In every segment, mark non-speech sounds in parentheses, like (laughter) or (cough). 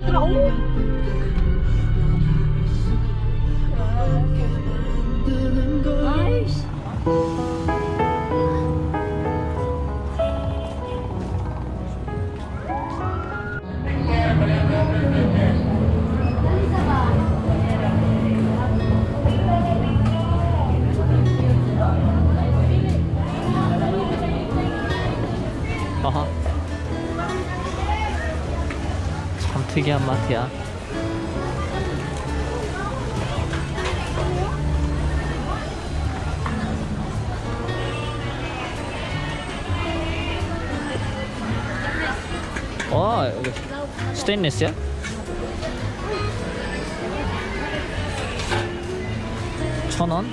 아 특이한 마트야. 와, 여기 스테인리스야? 천 원?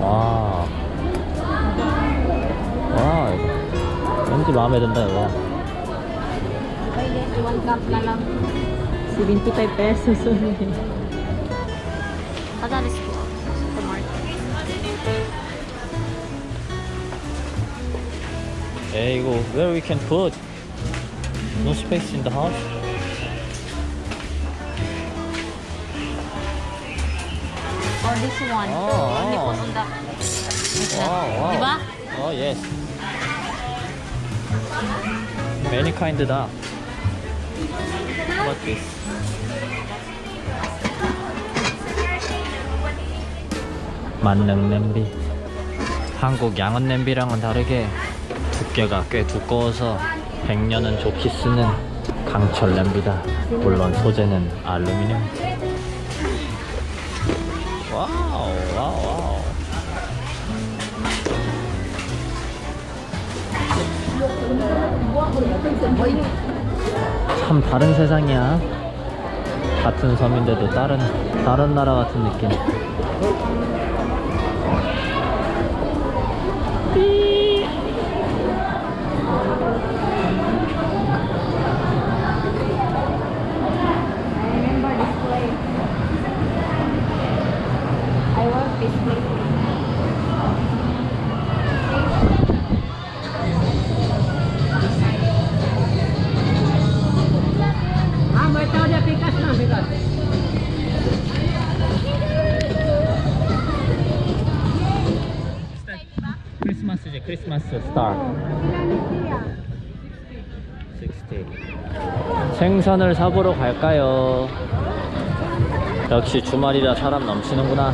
와. 와, 이거. 왠지 마음에 든다, 이거. Pwede, cup na lang. 75 pesos only. Kadalis ko. There you go. Where we can put? No space in the house? Or this one. Oh, Only oh. put on the... Wow, wow. Diba? Oh, yes. Many kind다. What this? 만능 냄비. 한국 양은 냄비랑은 다르게 두께가 꽤 두꺼워서 100년은 좋게 쓰는 강철 냄비다. 물론 소재는 알루미늄. 와우, 와우, 와우. 참 다른 세상이야. 같은 섬인데도 다른 다른 나라 같은 느낌. 생선을 사보러 갈까요? 역시 주말이라 사람 넘치는구나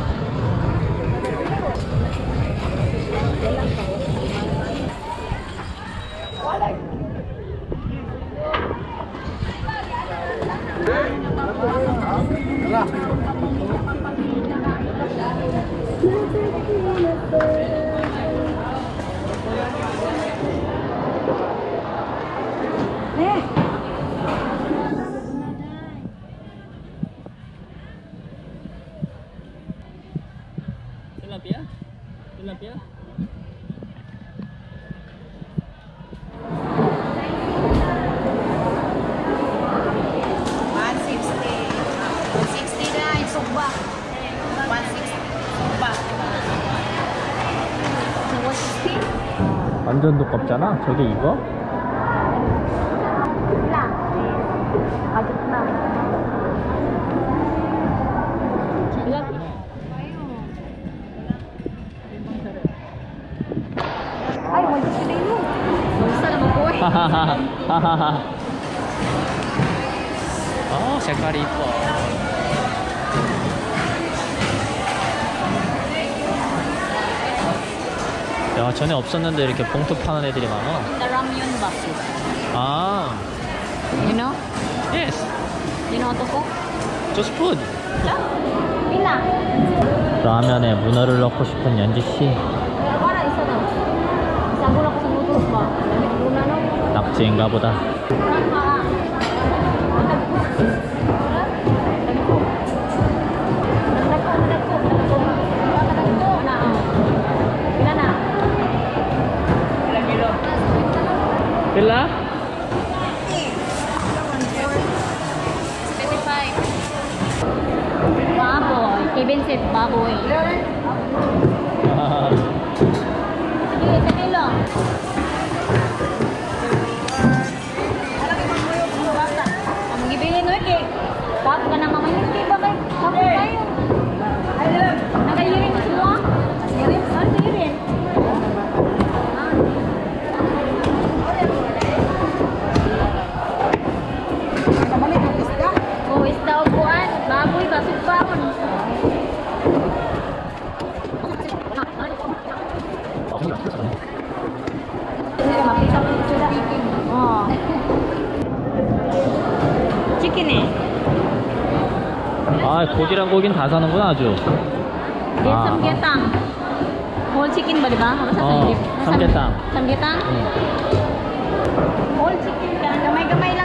완전 두껍잖아 저게 이거? Naman po eh. 어 색깔이 이뻐 야 전에 없었는데 이렇게 봉투 파는 애들이 많아 The ramyun ba? 아 You know? yes You know how to cook? just food Yeah. Pila. 라면에 문어를 넣고 싶은 연지 씨 Para isa na. Isa ko lang sa noodles ba? Muna no? 낙지인가 보다? 아 고기는 다 사는구나 아주. Ah. chicken ba, di ba? Basta Oo, samgyetang. samgyetang. Samgyetang? 응. Gamay-gamay lang dong. Sige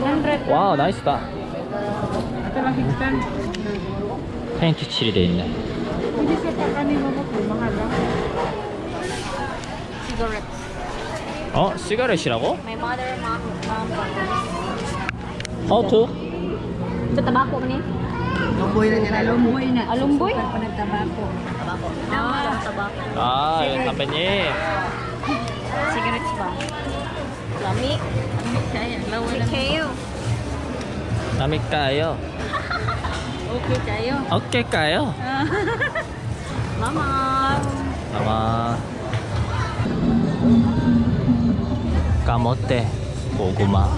100. 와우 나이스다. 페인트 칠이 돼 있네. 어? 시가렛이라고? My mother, mom, mom, mom. How to? Sa tabako ni? Lumboy na nila. Lumboy na. Ah, lumboy? Pa ng tabako. Tabako. Ah, tabako. Ah, yun kape niya. Cigarettes ba? Lami. Kaya, lawa na. Kayo. 남일까요? Okay kayo. 어깨 까요? Mama. 아마 까먹대 고구마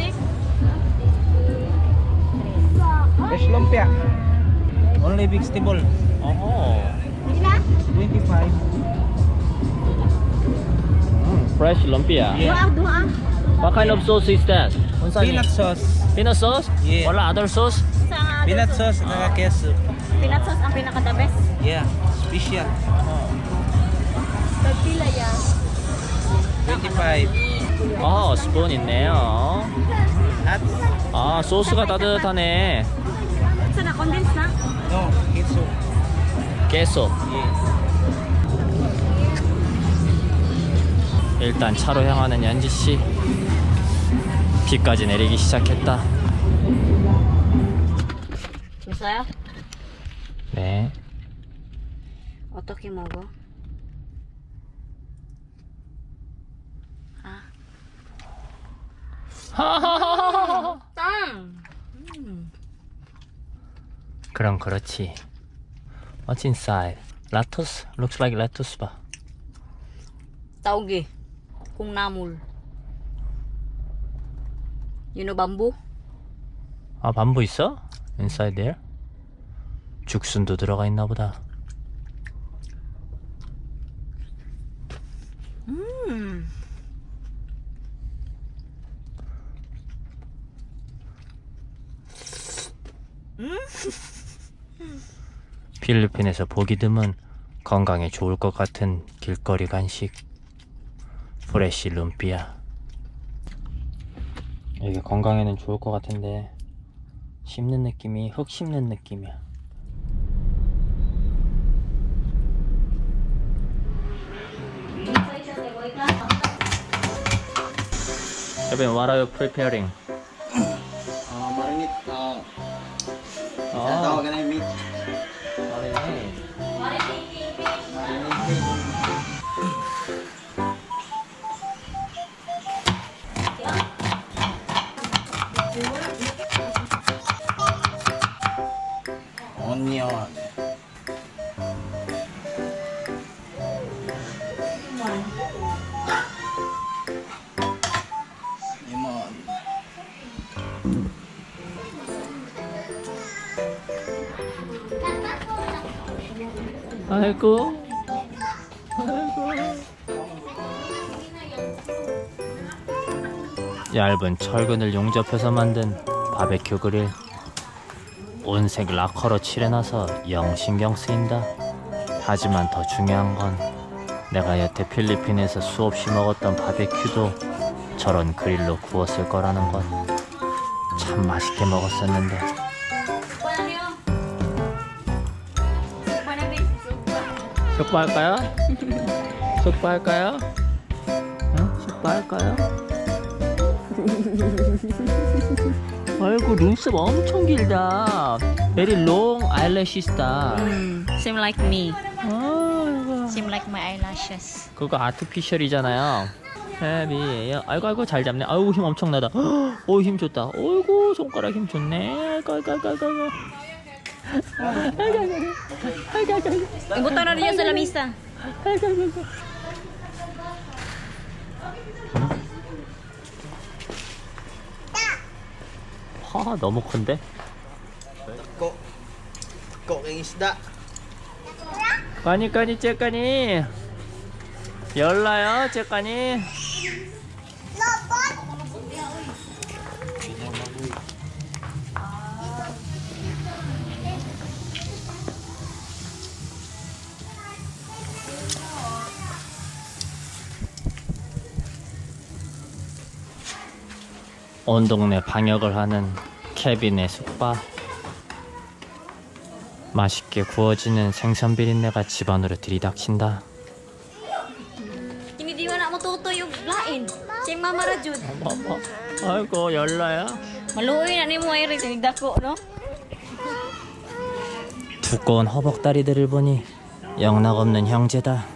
Fresh lumpia. Only vegetable. 어허 25. fresh lumpia Dua, dua. What kind of sauce is that? Peanut sauce. Peanut sauce? Yeah. Wala other sauce? Sa Peanut sauce at queso. peanut sauce ang pinaka-the best. Yeah, special. Pagpila yan. 25. 어 스푼 있네요 Hot? 아 소스가 따뜻하네 Saan na? Condense na? No, queso. 깨소 Yeah. 일단 차로 향하는 연지 씨 비까지 내리기 시작했다 Masaya? 네 Otoki mo go? Ah. Tang! 그럼 그렇지 What's inside? Lettuce? Looks like lettuce 봐. Kung namul. You know bamboo? 아 밤부 있어? Inside there? 죽순도 들어가 있나 보다 Hmm. 필리핀에서 보기 드문 건강에 좋을 것 같은 길거리 간식 프레시 룸피아 이게 건강에는 좋을 것 같은데 씹는 느낌이 흙 씹는 느낌이야 Evan, what are you preparing? Uh, marinate. Uh, 아, na yung meat. marinade. Marinate. Onion. 아이고. 얇은 철근을 용접해서 만든 바베큐 그릴. 온색 라커로 칠해놔서 영 신경 쓰인다. 하지만 더 중요한 건 내가 여태 필리핀에서 수없이 먹었던 바베큐도 저런 그릴로 구웠을 거라는 것. 참 맛있게 먹었었는데. 숙바할까요? 숙바할까요? 응? 숙바할까요? 아이고 눈썹 엄청 길다. Very long eyelashes,다. Seem like me. 아이고. Seem like my eyelashes. 그거 아티피셜이잖아요. 헤비예요. 아이고 아이고 잘 잡네. 아이고 힘 엄청나다. (gasps) 오힘 좋다. 어이구 손가락 힘 좋네. 아이고 아이고 아이고 아이고. 아이고 아이고 아이고 아이고 아이고. Ibutan na rin sa lamisa. 아이고 아이고 아이고. 하 너무 큰데? Kay isda. 까니 까니 째까니 열나요 째까니 온 동네 방역을 하는 케빈의 숙박 맛있게 구워지는 생선 비린내가 집안으로 들이닥친다. Hindi di na mo tuto yung lain. Si Mama Rajud. 어머, 아이고 열나야. Maluoy na ni mo ay rin dako, no? 두꺼운 허벅다리들을 보니 영락없는 형제다.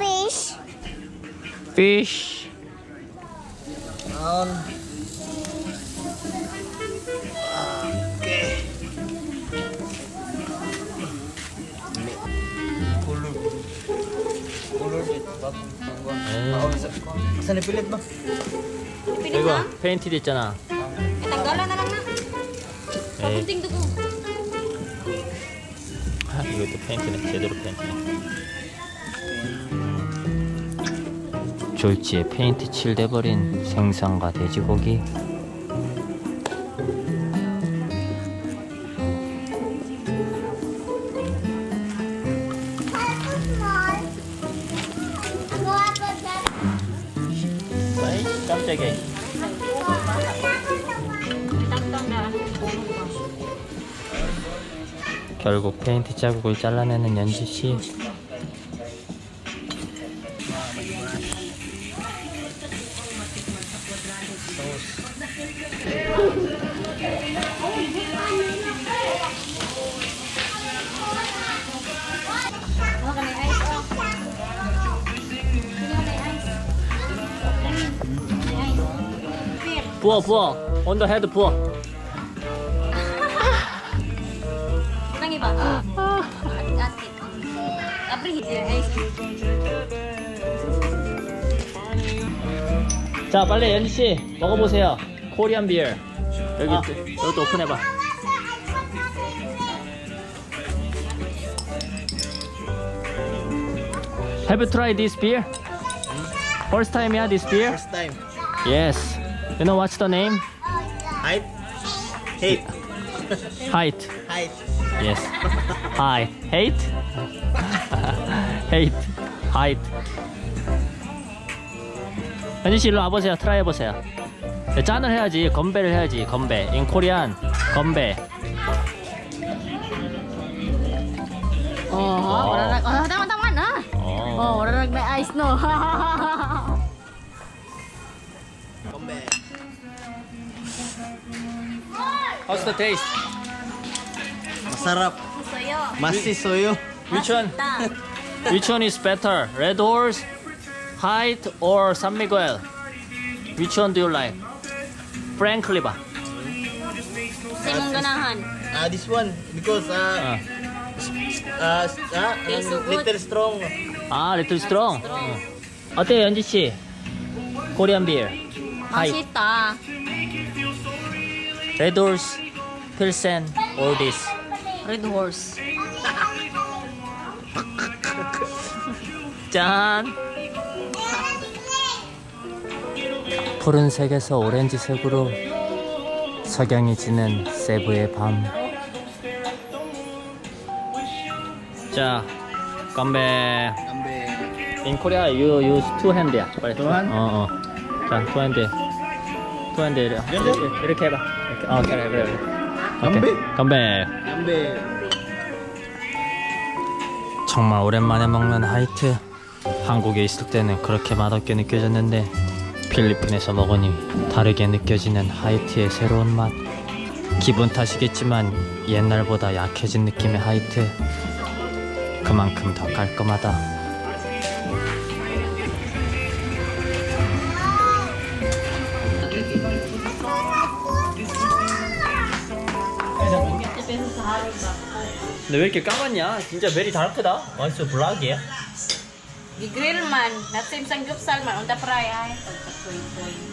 Fish. Fish. Kulog. Kulog it. Saan nipilit ba? 이거 페인트 됐잖아. Eh, tanggalan na lang na. 에이, Pagunting dugo. 아, 이것도 페인트네. 제대로 페인트네. 졸지에 페인트 칠돼버린 생선과 돼지고기. 깜짝이야. 결국 페인트 자국을 잘라내는 연지 씨. 부어. 언더 헤드 부어. Nang iba? Ate. Abri, ice. 자 빨리 연지 씨 먹어보세요. 코리안 비어. 여기 여기 또 오픈해봐. Have you tried this beer? First time, yeah, this beer? First time. Yes. You know what's the name? Height. Hate. Height. Height. Yes. Hi. Hate? Hate. Height. 현진 씨 일로 와보세요. 트라이 해보세요. 네, 짠을 해야지. 건배를 해야지. 건배. In Korean. 건배. Oh, ha? Wala na. Oh, tama, tama na. 어. Oh, wala na may ice, no? How's the taste? Masarap. Suyo. Masi soyo. Which one? Ta. (laughs) Which one is better? Red Horse, Height, or San Miguel? Which one do you like? Frankly ba? Sa imong ganahan. Ah, this one because 아, uh, uh, ah, Tastes so good. little strong. 아, Little Strong. 어. 어때요, 연지 씨? 코리안 비어. Height, Masita. Red Horse, Pilsen, or this? Red horse. 짠! 푸른색에서 오렌지색으로 석양이 지는 세부의 밤. 자, 건배. In Korea, you use two hand야. 빨리. Two hand? 어, 어. 자, two hand. two hand. 이렇게, 이렇게 해봐. 이렇게. 어, 그래, 그래, 그래. 건배? 오케이. 건배. Gambe. 정말 오랜만에 먹는 하이트. 한국에 있을 때는 그렇게 맛없게 느껴졌는데 필리핀에서 먹으니 다르게 느껴지는 하이트의 새로운 맛. 기분 탓이겠지만 옛날보다 약해진 느낌의 하이트. 그만큼 더 깔끔하다. 근데 왜 이렇게 까맣냐? 진짜 메리 다르크다. 완전 블락이야. Gupsal man. Unta fry ay. Pagkakoy-koy.